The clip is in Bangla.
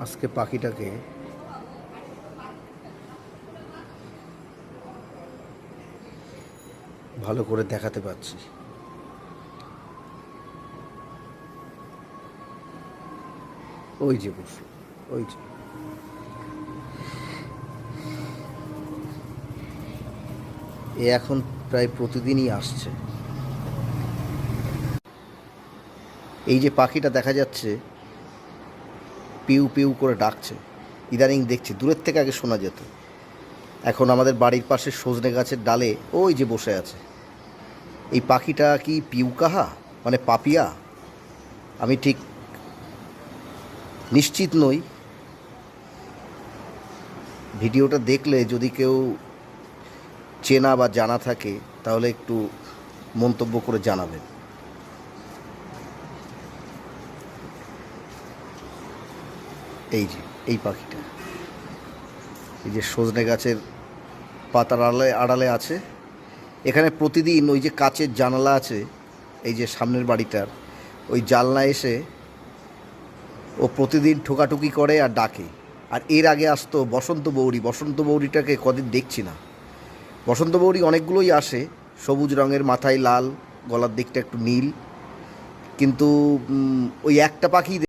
আজকে পাখিটাকে ভালো করে দেখাতে পারছি। ওই যে বসু, ওই যে। এ এখন প্রায় প্রতিদিনই আসছে। এই যে পাখিটা দেখা যাচ্ছে পিউ পিউ করে ডাকছে। ইদানিং দেখছি, দূরের থেকে আগে শোনা যেত। এখন আমাদের বাড়ির পাশে সজনে গাছের ডালে ওই যে বসে আছে। এই পাখিটা কি পিউকাহা মানে পাপিয়া? আমি ঠিক নিশ্চিত নই। ভিডিওটা দেখলে যদি কেউ চেনা বা জানা থাকে, তাহলে একটু মন্তব্য করে জানাবেন। এই যে, এই পাখিটা। এই যে সজনে গাছের পাতার আড়ালে আড়ালে আছে। এখানে প্রতিদিন ওই যে কাচের জানালা আছে, এই যে সামনের বাড়িটার, ওই জানলা এসে ও প্রতিদিন ঠোকাঠুকি করে আর ডাকে। আর এর আগে আসতো বসন্ত বৌরি। বসন্ত বৌরিটাকে কদিন দেখছি না। বসন্ত বৌরি অনেকগুলোই আসে। সবুজ রঙের মাথায় লাল, গলার দিকটা একটু নীল। কিন্তু ওই একটা পাখি